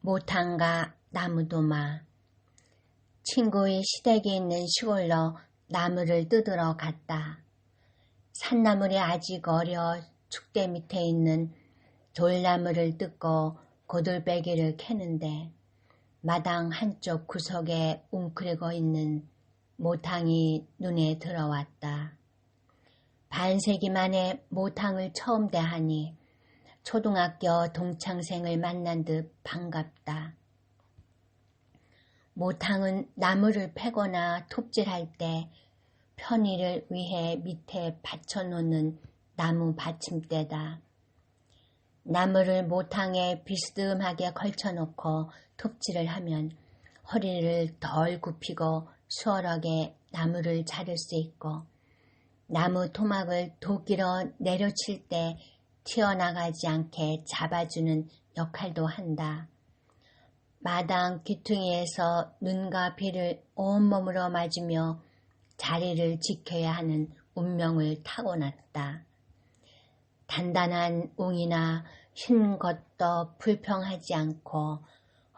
모탕과 나무도마 친구의 시댁에 있는 시골로 나무를 뜯으러 갔다. 산나물이 아직 어려 축대 밑에 있는 돌나무를 뜯고 고돌배기를 캐는데 마당 한쪽 구석에 웅크리고 있는 모탕이 눈에 들어왔다. 반세기 만에 모탕을 처음 대하니 초등학교 동창생을 만난 듯 반갑다. 모탕은 나무를 패거나 톱질할 때 편의를 위해 밑에 받쳐놓는 나무 받침대다. 나무를 모탕에 비스듬하게 걸쳐놓고 톱질을 하면 허리를 덜 굽히고 수월하게 나무를 자를 수 있고 나무 토막을 도끼로 내려칠 때 튀어나가지 않게 잡아주는 역할도 한다. 마당 귀퉁이에서 눈과 비를 온몸으로 맞으며 자리를 지켜야 하는 운명을 타고났다. 단단한 웅이나 흰 것도 불평하지 않고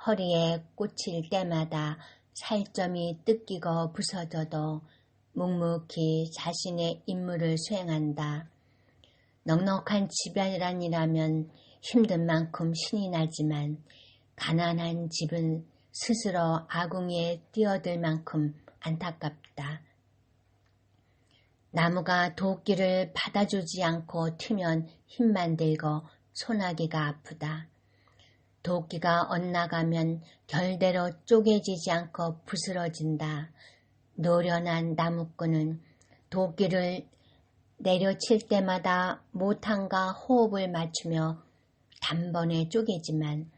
허리에 꽂힐 때마다 살점이 뜯기고 부서져도 묵묵히 자신의 임무를 수행한다. 넉넉한 집안이란이라면 힘든 만큼 신이 나지만 가난한 집은 스스로 아궁이에 뛰어들 만큼 안타깝다. 나무가 도끼를 받아주지 않고 튀면 힘만 들고 소나기가 아프다. 도끼가 엇나가면 결대로 쪼개지지 않고 부스러진다. 노련한 나무꾼은 도끼를 내려칠 때마다 모탕과 호흡을 맞추며 단번에 쪼개지만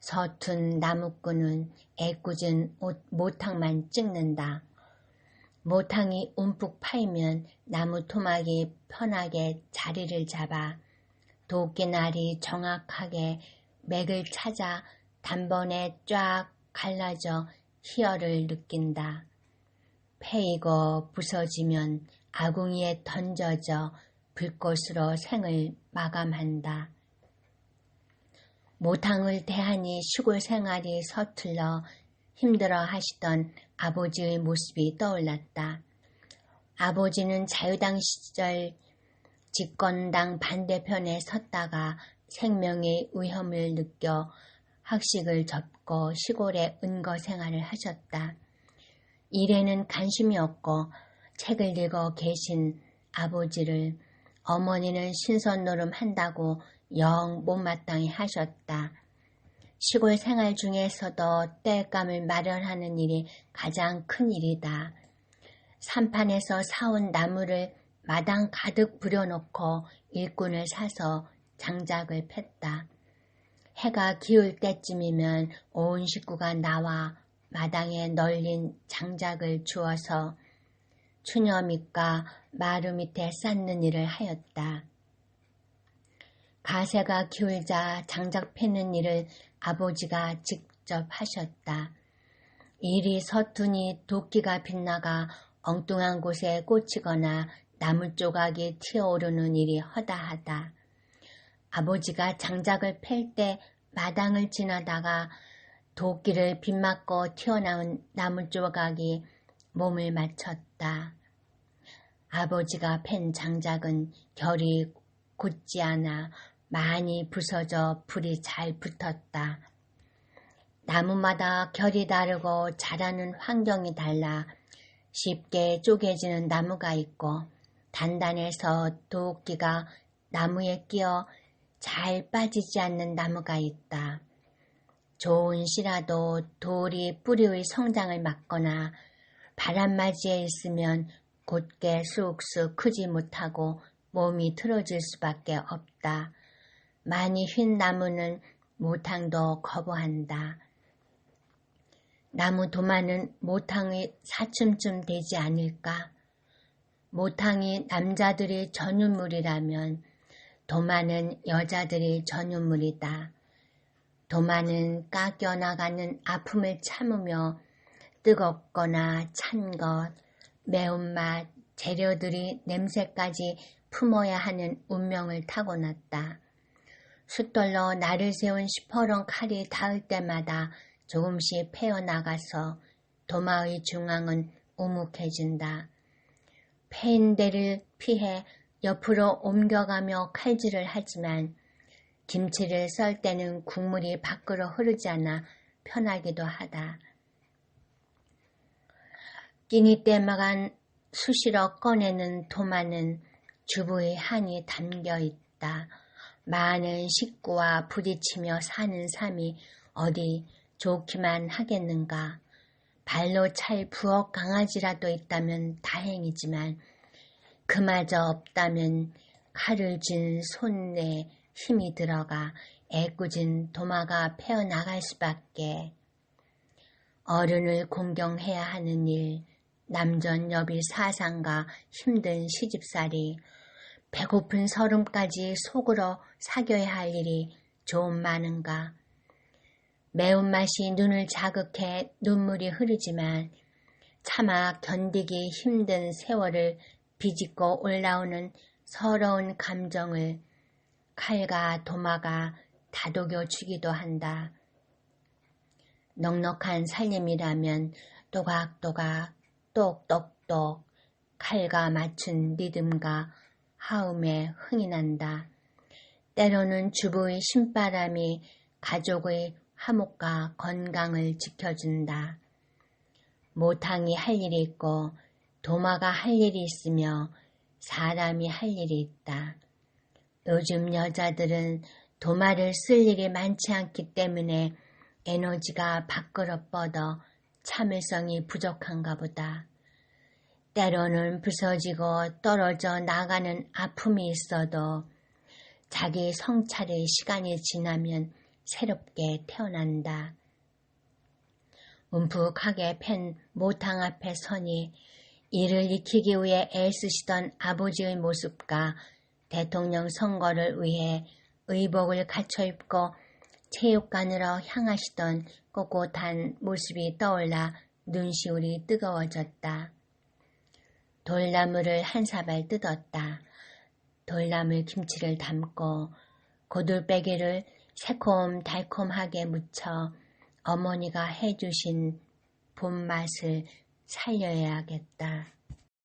서툰 나무꾼은 애꿎은 모탕만 찍는다. 모탕이 움푹 파이면 나무 토막이 편하게 자리를 잡아 도끼날이 정확하게 맥을 찾아 단번에 쫙 갈라져 희열을 느낀다. 패이고 부서지면 아궁이에 던져져 불꽃으로 생을 마감한다. 모탕을 대하니 시골 생활이 서툴러 힘들어 하시던 아버지의 모습이 떠올랐다. 아버지는 자유당 시절 집권당 반대편에 섰다가 생명의 위험을 느껴 학식을 접고 시골에 은거 생활을 하셨다. 일에는 관심이 없고 책을 읽어 계신 아버지를 어머니는 신선 노름 한다고 영 못마땅히 하셨다. 시골 생활 중에서도 땔감을 마련하는 일이 가장 큰 일이다. 산판에서 사온 나무를 마당 가득 부려놓고 일꾼을 사서 장작을 팼다. 해가 기울 때쯤이면 온 식구가 나와 마당에 널린 장작을 주어서 추녀 밑과 마루 밑에 쌓는 일을 하였다. 가세가 기울자 장작 패는 일을 아버지가 직접 하셨다. 일이 서툰이 도끼가 빗나가 엉뚱한 곳에 꽂히거나 나무 조각이 튀어오르는 일이 허다하다. 아버지가 장작을 팰 때 마당을 지나다가 도끼를 빗맞고 튀어나온 나무 조각이 몸을 맞췄다. 아버지가 팬 장작은 결이 굳지 않아 많이 부서져 불이 잘 붙었다. 나무마다 결이 다르고 자라는 환경이 달라 쉽게 쪼개지는 나무가 있고 단단해서 도끼가 나무에 끼어 잘 빠지지 않는 나무가 있다. 좋은 씨라도 돌이 뿌리의 성장을 막거나 바람맞이에 있으면 곧게 쑥쑥 크지 못하고 몸이 틀어질 수밖에 없다. 많이 휜 나무는 모탕도 거부한다. 나무 도마는 모탕의 사춤쯤 되지 않을까? 모탕이 남자들이 전유물이라면 도마는 여자들이 전유물이다. 도마는 깎여나가는 아픔을 참으며 뜨겁거나 찬 것, 매운맛, 재료들이 냄새까지 품어야 하는 운명을 타고났다. 숫돌로 나를 세운 시퍼런 칼이 닿을 때마다 조금씩 패어나가서 도마의 중앙은 우묵해진다. 패인 데를 피해 옆으로 옮겨가며 칼질을 하지만 김치를 썰 때는 국물이 밖으로 흐르지 않아 편하기도 하다. 끼니 때마간 수시로 꺼내는 도마는 주부의 한이 담겨 있다. 많은 식구와 부딪히며 사는 삶이 어디 좋기만 하겠는가. 발로 찰 부엌 강아지라도 있다면 다행이지만 그마저 없다면 칼을 쥔 손에 힘이 들어가 애꿎은 도마가 패어나갈 수밖에. 어른을 공경해야 하는 일, 남전 여비 사상과 힘든 시집살이, 배고픈 서름까지 속으로 사겨야 할 일이 좀 많은가. 매운맛이 눈을 자극해 눈물이 흐르지만 차마 견디기 힘든 세월을 비집고 올라오는 서러운 감정을 칼과 도마가 다독여 주기도 한다. 넉넉한 살림이라면 또각또각 똑똑똑 칼과 맞춘 리듬과 하음에 흥이 난다. 때로는 주부의 신바람이 가족의 화목과 건강을 지켜준다. 모탕이 할 일이 있고 도마가 할 일이 있으며 사람이 할 일이 있다. 요즘 여자들은 도마를 쓸 일이 많지 않기 때문에 에너지가 밖으로 뻗어 참을성이 부족한가 보다. 때로는 부서지고 떨어져 나가는 아픔이 있어도 자기 성찰의 시간이 지나면 새롭게 태어난다. 움푹하게 팬 모탕 앞에 서니 이를 익히기 위해 애쓰시던 아버지의 모습과 대통령 선거를 위해 의복을 갖춰 입고 체육관으로 향하시던 꼿꼿한 모습이 떠올라 눈시울이 뜨거워졌다. 돌나무를 한 사발 뜯었다. 돌나물 김치를 담고 고들빼기를 새콤달콤하게 무쳐 어머니가 해주신 봄맛을 살려야겠다.